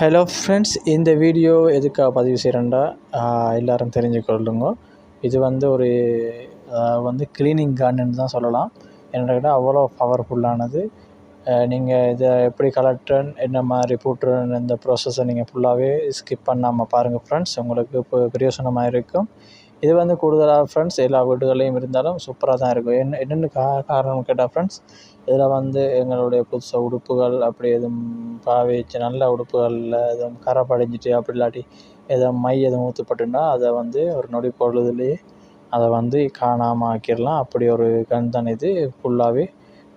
Hello friends இந்த video எதுக்காக பதிவு செய்கிறேன்டா எல்லோரும் தெரிஞ்சுக்கொள்ளுங்க இது வந்து ஒரு வந்து க்ளீனிங் கார்டன் தான் சொல்லலாம். என்னோட கேட்டால் அவ்வளோ பவர்ஃபுல்லானது நீங்கள் இதை எப்படி கலெக்டன் என்ன மாதிரி போட்டுருன்னு இந்த ப்ராசஸை நீங்கள் ஃபுல்லாகவே ஸ்கிப் பண்ணாமல் பாருங்கள் ஃப்ரெண்ட்ஸ் உங்களுக்கு இப்போ பிரயோசனமாக இருக்கும். இது வந்து கூடுதலாக ஃப்ரெண்ட்ஸ் எல்லா வீடுகள்லையும் இருந்தாலும் சூப்பராக தான் இருக்கும். என்ன என்னென்னு கா காரணம் கேட்டால் ஃப்ரெண்ட்ஸ் இதில் வந்து எங்களுடைய புதுசாக உடுப்புகள் அப்படி எதுவும் பாவிச்சு நல்ல உடுப்புகளில் எதுவும் கரை படிஞ்சிட்டு அப்படி இல்லாட்டி எதுவும் மை எதுவும் ஊற்றுப்பட்டுன்னா அதை வந்து ஒரு நொடி பொழுதுலேயே அதை வந்து காணாமல் ஆக்கிடலாம். அப்படி ஒரு கன் தான் இது ஃபுல்லாகவே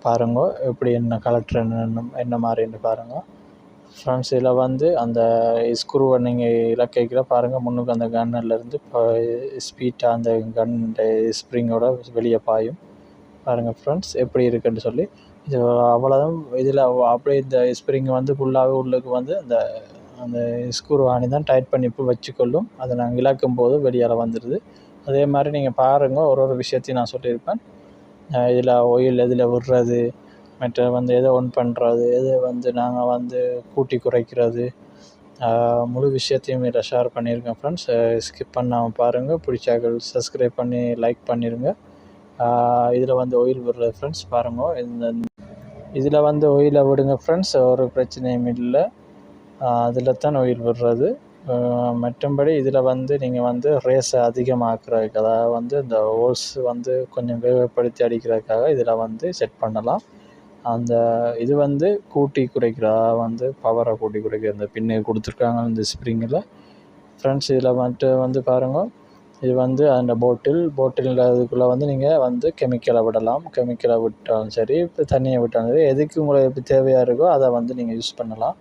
பாருங்க எப்படி என்ன கலெக்டர் என்ன என்ன மாதிரின்னு பாருங்கள் ஃப்ரெண்ட்ஸ் இதில் வந்து அந்த ஸ்க்ரூவை நீங்கள் இலக்கைக்கில் பாருங்கள் முன்னுக்கு அந்த கன்னிலேருந்து இப்போ ஸ்பீட்டாக அந்த கன் ஸ்ப்ரிங்கோட வெளியே பாயும். பாருங்கள் ஃப்ரெண்ட்ஸ் எப்படி இருக்குன்னு சொல்லி. இது அவ்வளோதான். இதில் அப்படியே இந்த ஸ்ப்ரிங் வந்து ஃபுல்லாகவே உள்ளுக்கு வந்து அந்த அந்த ஸ்க்ரூ ஆணி தான் டைட் பண்ணி இப்போ வச்சுக்கொள்ளும். அதை நாங்கள் இழக்கும் போது வெளியால் வந்துடுது அதே மாதிரி நீங்கள் பாருங்கள் ஒரு ஒரு விஷயத்தையும் நான் சொல்லியிருப்பேன். இதில் ஒயில் எதில் விடுறது மற்ற வந்து எதை ஒன் பண்ணுறது எதை வந்து நாங்கள் வந்து கூட்டி குறைக்கிறது முழு விஷயத்தையும் இதில் ஷேர் பண்ணியிருக்கேன் ஃப்ரெண்ட்ஸ் ஸ்கிப் பண்ணாமல் பாருங்கள் பிடிச்சாக்கள் சப்ஸ்கிரைப் பண்ணி லைக் பண்ணிடுங்க இதில் வந்து ஒயில் விடுறது ஃப்ரெண்ட்ஸ் பாருங்கள் இந்த இதில் வந்து ஒயிலை விடுங்க ஃப்ரெண்ட்ஸ் ஒரு பிரச்சனையும் இல்லை. அதில் தான் ஒயில் விடுறது. மற்றும்படி இதில் வந்து நீங்கள் வந்து ரேஸை அதிகமாக்குறதுக்கு அதாவது வந்து இந்த ஹோல்ஸ் வந்து கொஞ்சம் வேகப்படுத்தி அடிக்கிறதுக்காக இதில் வந்து செட் பண்ணலாம். அந்த இது வந்து கூட்டி குறைக்கிறா வந்து பவரை கூட்டி குறைக்கிற அந்த பின்னு கொடுத்துருக்காங்க இந்த ஸ்ப்ரிங்கில் ஃப்ரெண்ட்ஸ் இதில் வந்துட்டு வந்து பாருங்கள் இது வந்து அந்த போட்டில் போட்டில் அதுக்குள்ளே வந்து நீங்கள் வந்து கெமிக்கலை விடலாம். கெமிக்கலை விட்டாலும் சரி இப்போ தண்ணியை விட்டாலும் சரி எதுக்கு உங்களுக்கு தேவையாக இருக்கோ அதை வந்து நீங்கள் யூஸ் பண்ணலாம்.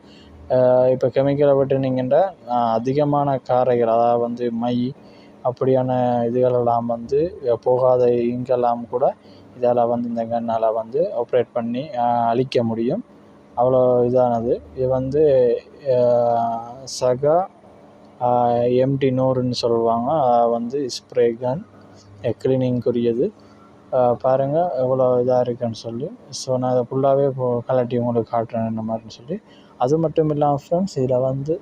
இப்போ கெமிக்கலை விட்டுனீங்கன்னா அதிகமான காரைகள் அதாவது வந்து மை அப்படியான இதுகளெல்லாம் வந்து போகாத இங்கெல்லாம் கூட இதால் வந்து இந்த கன்னால் வந்து ஆப்ரேட் பண்ணி அழிக்க முடியும். அவ்வளோ இதானது. இது வந்து சகா எம்டி நூறுன்னு சொல்லுவாங்க. வந்து ஸ்ப்ரே கன் க்ளீனிங்குரியது பாருங்கள் எவ்வளோ இதாக இருக்குன்னு சொல்லி. ஸோ நான் அதை ஃபுல்லாகவே இப்போ கலட்டி உங்களுக்கு காட்டுறேன் இந்த மாதிரின்னு சொல்லி. அது மட்டும் இல்லாமல் ஃப்ரெண்ட்ஸ் இதில் வந்து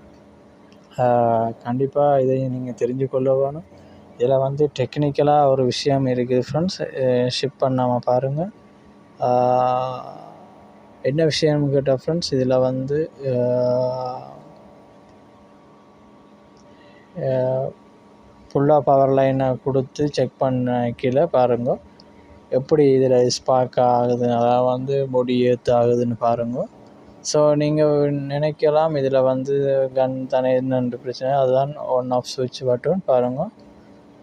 கண்டிப்பாக இதையும் நீங்கள் தெரிஞ்சு கொள்ள வேணும். இதில் வந்து டெக்னிக்கலாக ஒரு விஷயம் இருக்குது ஃப்ரெண்ட்ஸ் ஷிப் பண்ணாமல் பாருங்கள் என்ன விஷயம்னு கேட்டால் ஃப்ரெண்ட்ஸ் இதில் வந்து ஃபுல்லாக பவர் லைனை கொடுத்து செக் பண்ண கீழே பாருங்கள் எப்படி இதில் ஸ்பார்க் ஆகுது அதாவது வந்து பொடி ஏற்று ஆகுதுன்னு பாருங்கள் ஸோ நீங்கள் நினைக்கலாம் இதில் வந்து கன் தானே என்னென்று பிரச்சனை அதுதான் ஒன் ஆஃப் சுவிட்ச் பட்டன் பாருங்கள்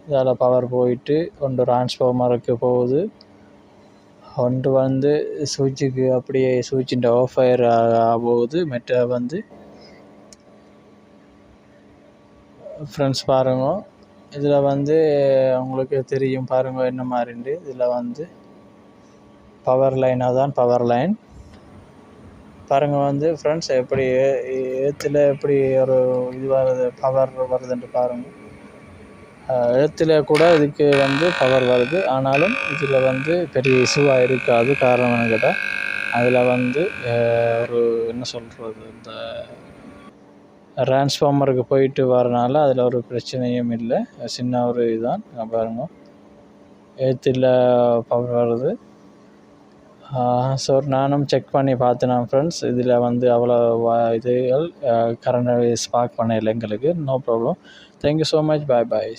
இதால் பவர் போயிட்டு ஒன்று டிரான்ஸ்ஃபார்மருக்கு போகுது. ஒன்று வந்து சுவிட்சுக்கு அப்படியே சுவிட்சின் ஆஃப் ஃபயர் போகுது. மெட்ட வந்து ஃப்ரெண்ட்ஸ் பாருங்க. இதில் வந்து உங்களுக்கு தெரியும் பாருங்க என்ன மாதிரிண்டு இதில் வந்து பவர் லைனாக தான் பவர் லைன் பாருங்கள் வந்து ஃப்ரெண்ட்ஸ் எப்படி ஏத்தில் எப்படி ஒரு இது வருது பவர் வருதுன்ட்டு பாருங்கள் எழுத்தில் கூட இதுக்கு வந்து பவர் வருது. ஆனாலும் இதில் வந்து பெரிய இஷ்யூவாக இருக்காது. காரணம் என்னன்னு கேட்டால் அதில் வந்து ஒரு என்ன சொல்கிறது இந்த டிரான்ஸ்ஃபார்மருக்கு போயிட்டு வரனால அதில் ஒரு பிரச்சனையும் இல்லை. சின்ன ஒரு இதுதான் பாருங்க. எழுத்தில் பவர் வருது. ஸோ நானும் செக் பண்ணி பார்த்தேன் ஃப்ரெண்ட்ஸ் இதில் வந்து அவ்வளோ இதுகள் கரண்ட் ஸ்பார்க் பண்ண இல்லை எங்களுக்கு. No problem thank you so much bye bye